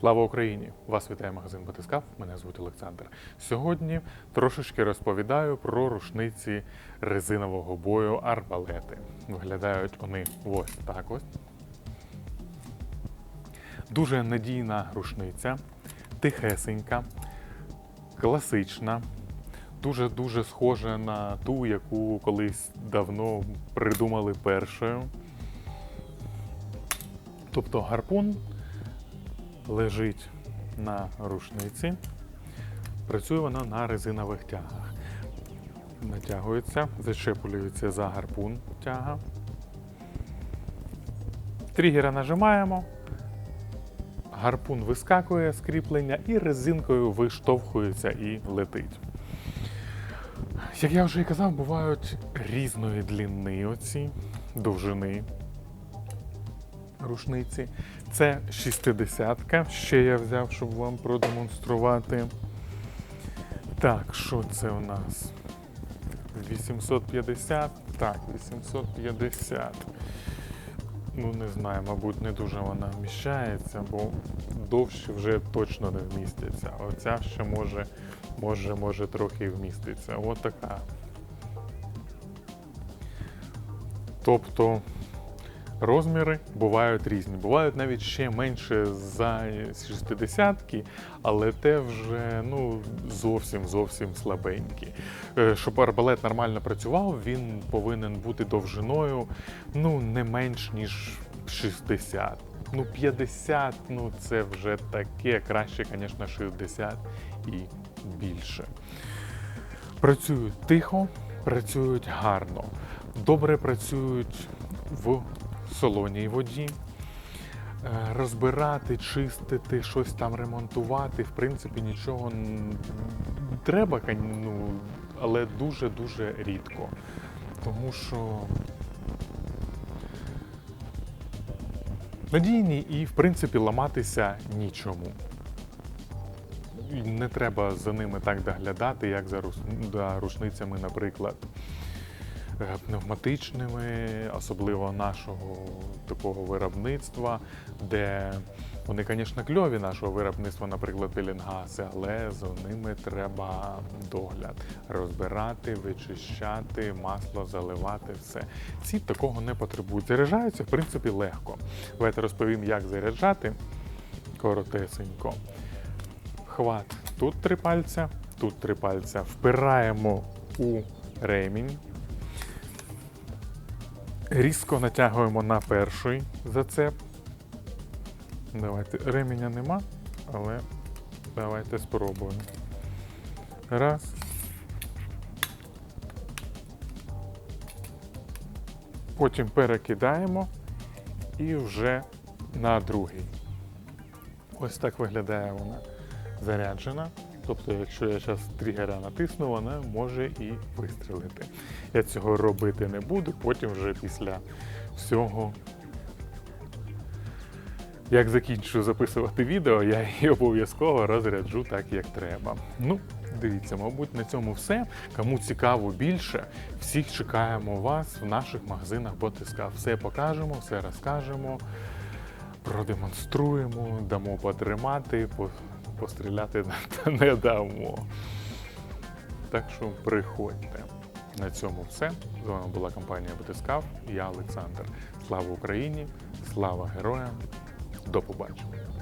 Слава Україні! Вас вітає магазин Батискав. Мене звуть Олександр. Сьогодні трошечки розповідаю про рушниці резинового бою арбалети. Виглядають вони ось так ось. Дуже надійна рушниця, тихесенька, класична, дуже-дуже схожа на ту, яку колись давно придумали першою. Тобто гарпун лежить на рушниці, працює вона на резинових тягах. Натягується, зачеплюється за гарпун тяга. Тригера нажимаємо, гарпун вискакує з кріплення і резинкою виштовхується і летить. Як я вже і казав, бувають різної длини оці довжини рушниці. Це 60-ка. Ще я взяв, щоб вам продемонструвати. Так, що це у нас? 850. Так, 850. Ну, не знаю, мабуть, не дуже вона вміщається, бо довші вже точно не вмістяться. Оця ще може, може, може трохи вміститься. От така. Тобто розміри бувають різні. Bувають навіть ще менше за 60-ки, але те вже ну, зовсім зовсім слабенькі. Е, Щоб арбалет нормально працював, він повинен бути довжиною ну, не менш ніж 60. Ну, 50, ну це вже таке, краще, звісно, 60 і більше. Працюють тихо, працюють гарно, добре працюють в солоній воді. Е, Розбирати, чистити, щось там ремонтувати, в принципі, нічого треба, ну, але дуже-дуже рідко. Тому що надійні і, в принципі, ламатися нічому. Не треба за ними так доглядати, як за рушницями, наприклад пневматичними, особливо нашого такого виробництва, де вони, звісно, кльові нашого виробництва, наприклад, пелінгаси, але за ними треба догляд розбирати, вичищати, масло заливати, все. Ці такого не потребують. Заряджаються, в принципі, легко. Давайте розповім, як заряджати коротесенько. Хват тут три пальця, тут три пальця. Впираємо у ремінь. Різко натягуємо на перший зацеп. Давайте. Ременя нема, але давайте спробуємо. Раз. Потім перекидаємо і вже на другий. Ось так виглядає вона заряджена. Тобто, якщо я зараз тригера натисну, вона може і вистрелити. Я цього робити не буду, потім вже після всього, як закінчу записувати відео, я її обов'язково розряджу так, як треба. Ну, дивіться, мабуть, на цьому все. Кому цікаво більше, всіх чекаємо вас в наших магазинах Ботиска. Все покажемо, все розкажемо продемонструємо, дамо потримати, по- постріляти не дамо. Так що приходьте. На цьому все. З вами була компанія Батискав. Я Олександр. Слава Україні! Слава героям! До побачення!